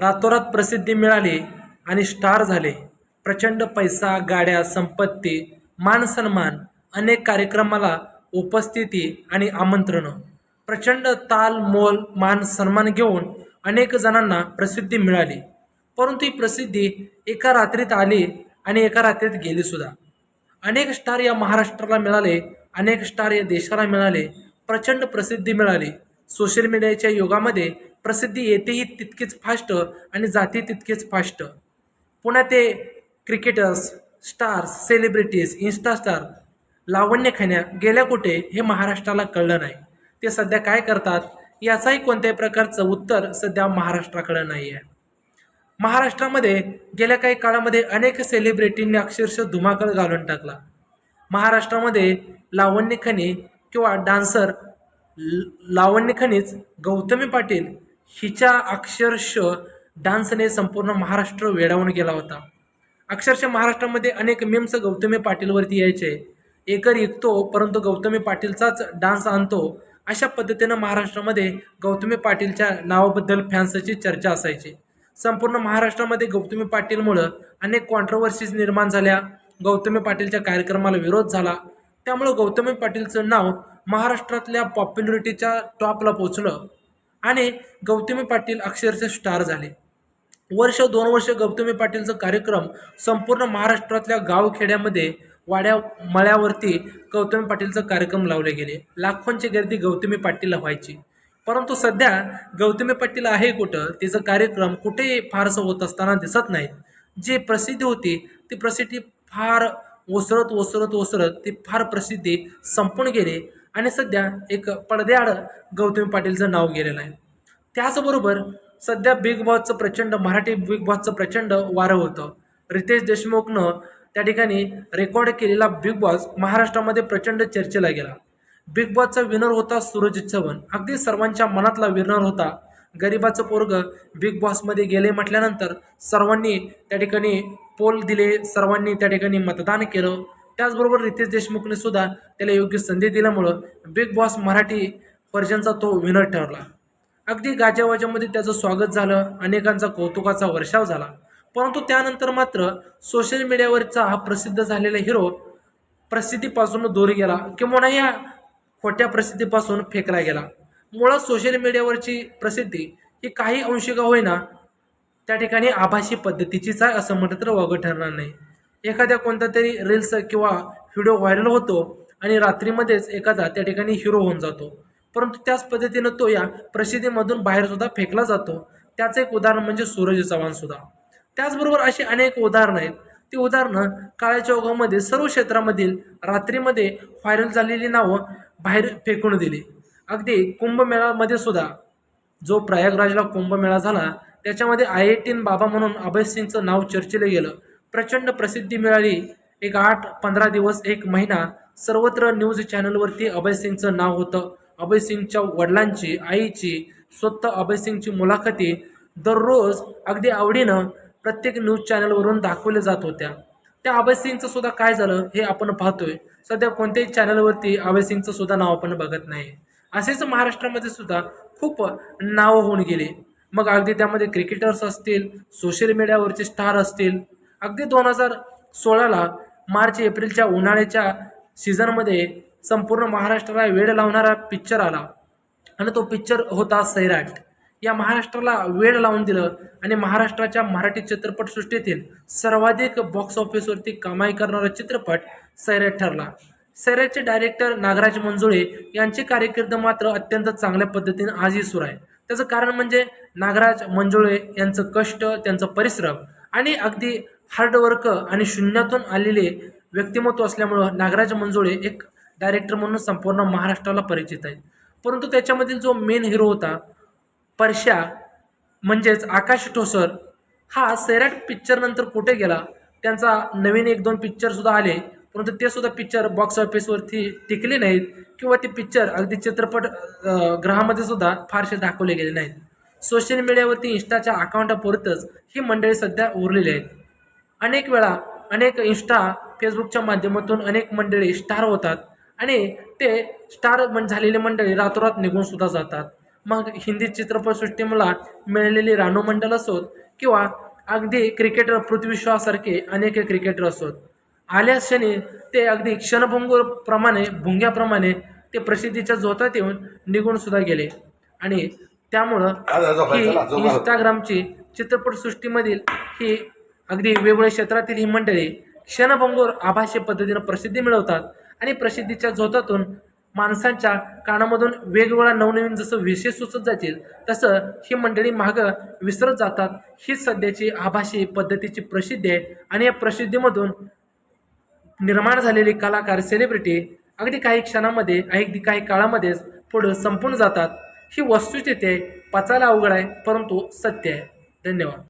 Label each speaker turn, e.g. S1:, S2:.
S1: रातोरात प्रसिद्धी मिळाली आणि स्टार झाले. प्रचंड पैसा गाड्या संपत्ती मान सन्मान अनेक कार्यक्रमाला उपस्थिती आणि आमंत्रणं. प्रचंड ताल मोल मान सन्मान घेऊन अनेक जणांना प्रसिद्धी मिळाली. परंतु ही प्रसिद्धी एका रात्रीत आली आणि एका रात्रीत गेली सुद्धा. अनेक स्टार या महाराष्ट्राला मिळाले अनेक स्टार या देशाला मिळाले. प्रचंड प्रसिद्धी मिळाली. सोशल मीडियाच्या युगामध्ये प्रसिद्धी येतेही तितकीच फास्ट आणि जाते तितकीच फास्ट. पुन्हा ते क्रिकेटर्स स्टार्स सेलिब्रिटीज इन्स्टास्टार लावण्य खाण्या गेल्या कुठे हे महाराष्ट्राला कळलं नाही. ते सध्या काय करतात याचाही कोणत्याही प्रकारचं उत्तर सध्या महाराष्ट्राकडं नाही आहे महाराष्ट्रामध्ये गेल्या काही काळामध्ये अनेक सेलिब्रिटींनी अक्षरशः धुमाकळ घालून टाकला. महाराष्ट्रामध्ये लावण्य खनी किंवा डान्सर लावण्य खनीच गौतमी पाटील हिच्या अक्षरश डान्सने संपूर्ण महाराष्ट्र वेडावून गेला होता. अक्षरशः महाराष्ट्रामध्ये अनेक मेम्स गौतमी पाटीलवरती यायचे. एकर ऐकतो परंतु गौतमी पाटीलचाच डान्स आणतो अशा पद्धतीनं महाराष्ट्रामध्ये गौतमी पाटीलच्या नावाबद्दल फॅन्सची चर्चा असायची. संपूर्ण महाराष्ट्रामध्ये गौतमी पाटीलमुळं अनेक कॉन्ट्रोवर्सीज निर्माण झाल्या. गौतमी पाटीलच्या कार्यक्रमाला विरोध झाला. त्यामुळं गौतमी पाटीलचं नाव महाराष्ट्रातल्या पॉप्युलरिटीच्या टॉपला पोचलं आणि गौतमी पाटील अक्षरशः स्टार झाले. वर्ष दोन वर्ष गौतमी पाटीलचा कार्यक्रम संपूर्ण महाराष्ट्रातल्या गावखेड्यामध्ये वाड्या मळ्यावरती गौतमी पाटीलचा कार्यक्रम लावले गेले. लाखोंची गर्दी गौतमी पाटीलला व्हायची. परंतु सध्या गौतमी पाटील आहे कुठं तिचं कार्यक्रम कुठेही फारसं होत असताना दिसत नाहीत. जी प्रसिद्धी होती ती प्रसिद्धी फार ओसरत ओसरत ओसरत ती फार प्रसिद्धी संपून गेली. आणि सध्या एक पडद्याआड गौतमी पाटीलचं नाव गेलेलं आहे. त्याचबरोबर सध्या बिग बॉसचं प्रचंड मराठी बिग बॉसचं प्रचंड वारं होतं. रितेश देशमुखनं त्या ठिकाणी रेकॉर्ड केलेला बिग बॉस महाराष्ट्रामध्ये प्रचंड चर्चेला गेला. बिग बॉसचा विनर होता सूरज चव्हाण अगदी सर्वांच्या मनातला विनर होता. गरिबाचं पोरग बिग बॉसमध्ये गेले म्हटल्यानंतर सर्वांनी त्या ठिकाणी पोल दिले सर्वांनी त्या ठिकाणी मतदान केलं. त्याचबरोबर रितेश देशमुखने सुद्धा त्याला योग्य संधी दिल्यामुळं बिग बॉस मराठी व्हर्जनचा तो विनर ठरला. अगदी गाजावाजामध्ये त्याचं स्वागत झालं अनेकांचा कौतुकाचा वर्षाव झाला. परंतु त्यानंतर मात्र सोशल मीडियावरचा हा प्रसिद्ध झालेला हिरो प्रसिद्धीपासून दूर गेला किंवा या खोट्या प्रसिद्धीपासून फेकला गेला. मुळात सोशल मीडियावरची प्रसिद्धी ही काही अंशिका होईना त्या ठिकाणी आभासी पद्धतीचीच आहे असं म्हटलं तर वागं ठरणार नाही. एखाद्या कोणता तरी रील्स किंवा व्हिडिओ व्हायरल होतो आणि रात्रीमध्येच एखादा त्या ठिकाणी हिरो होऊन जातो. परंतु त्याच पद्धतीनं तो या प्रसिद्धीमधून बाहेरसुद्धा फेकला जातो. त्याचं एक उदाहरण म्हणजे सूरज चव्हाणसुद्धा त्याचबरोबर अशी अनेक उदाहरणं आहेत. ती उदाहरणं काळाच्या ओघामध्ये सर्व क्षेत्रामधील रात्रीमध्ये व्हायरल झालेली नावं बाहेर फेकून दिली. अगदी कुंभमेळामध्ये सुद्धा जो प्रयागराजला कुंभमेळा झाला त्याच्यामध्ये आय आय टीन बाबा म्हणून अभय सिंगचं नाव चर्चेलं गेलं. प्रचंड प्रसिद्धी मिळाली. एक आठ पंधरा दिवस एक महिना सर्वत्र न्यूज चॅनलवरती अभय सिंगचं नाव होतं. अभय सिंगच्या वडिलांची आईची स्वतः अभय सिंगची मुलाखती दररोज अगदी आवडीनं प्रत्येक न्यूज चॅनलवरून दाखवल्या जात होत्या. त्या अभय सिंगचं सुद्धा काय झालं हे आपण पाहतोय. सध्या कोणत्याही चॅनलवरती अभय सिंगचं सुद्धा नाव आपण बघत नाही. असेच महाराष्ट्रामध्ये सुद्धा खूप नावं होऊन गेले. मग अगदी त्यामध्ये क्रिकेटर्स असतील सोशल मीडियावरचे स्टार असतील अगदी दोन हजार सोळाला मार्च एप्रिलच्या उन्हाळ्याच्या सीझनमध्ये संपूर्ण महाराष्ट्राला वेळ लावणारा पिक्चर आला. आणि तो पिक्चर होता सैराट. या महाराष्ट्राला वेळ लावून दिलं आणि महाराष्ट्राच्या मराठी चित्रपटसृष्टीतील सर्वाधिक बॉक्स ऑफिसवरती कमाई करणारा चित्रपट सैराट ठरला. सैराटचे डायरेक्टर नागराज मंजुळे यांची कारकीर्द मात्र अत्यंत चांगल्या पद्धतीने आजही सुरू आहे. त्याचं कारण म्हणजे नागराज मंजुळे यांचं कष्ट त्यांचं परिश्रम आणि अगदी हार्डवर्क आणि शून्यातून आलेले व्यक्तिमत्व असल्यामुळं नागराज मंजुळे एक डायरेक्टर म्हणून संपूर्ण महाराष्ट्राला परिचित आहेत. परंतु त्याच्यामधील जो मेन हिरो होता परशा म्हणजेच आकाश ठोसर हा सैराट पिक्चरनंतर कुठे गेला? त्यांचा नवीन एक दोन पिक्चरसुद्धा आले परंतु ते सुद्धा पिक्चर बॉक्स ऑफिसवरती टिकले नाहीत किंवा ते पिक्चर अगदी चित्रपट ग्रहामध्ये सुद्धा फारसे दाखवले गेले नाहीत. सोशल मीडियावरती इन्स्टाच्या अकाउंटापुरतंच ही मंडळी सध्या उरलेली आहेत. अनेक वेळा अनेक इन्स्टा फेसबुकच्या माध्यमातून अनेक मंडळी स्टार होतात आणि ते स्टार झालेले मंडळी रातोरात निघून सुद्धा जातात. मग हिंदी चित्रपटसृष्टी मला मिळालेली रानू मंडल असोत किंवा अगदी क्रिकेटर पृथ्वी शॉसारखे अनेक क्रिकेटर असोत. आल्या क्षणी ते अगदी क्षणभंगूरप्रमाणे भुंग्याप्रमाणे ते प्रसिद्धीच्या झोतात येऊन निघून सुद्धा गेले. आणि त्यामुळं ही इंस्टाग्रामची चित्रपटसृष्टीमधील ही अगदी वेगवेगळ्या क्षेत्रातील ही मंडळी क्षणभंगूर आभासी पद्धतीनं प्रसिद्धी मिळवतात आणि प्रसिद्धीच्या झोतातून माणसांच्या कानामधून वेगवेगळ्या नवनवीन जसं विषय सुचत जातील तसं ही मंडळी मागं विसरत जातात. हीच सध्याची आभासी पद्धतीची प्रसिद्धी आहे आणि या प्रसिद्धीमधून निर्माण झालेली कलाकार सेलिब्रिटी अगदी काही क्षणामध्ये अगदी काही काळामध्येच पुढं संपून जातात. ही वस्तुस्थिती पाचायला पचायला अवघड आहे परंतु सत्य आहे. धन्यवाद.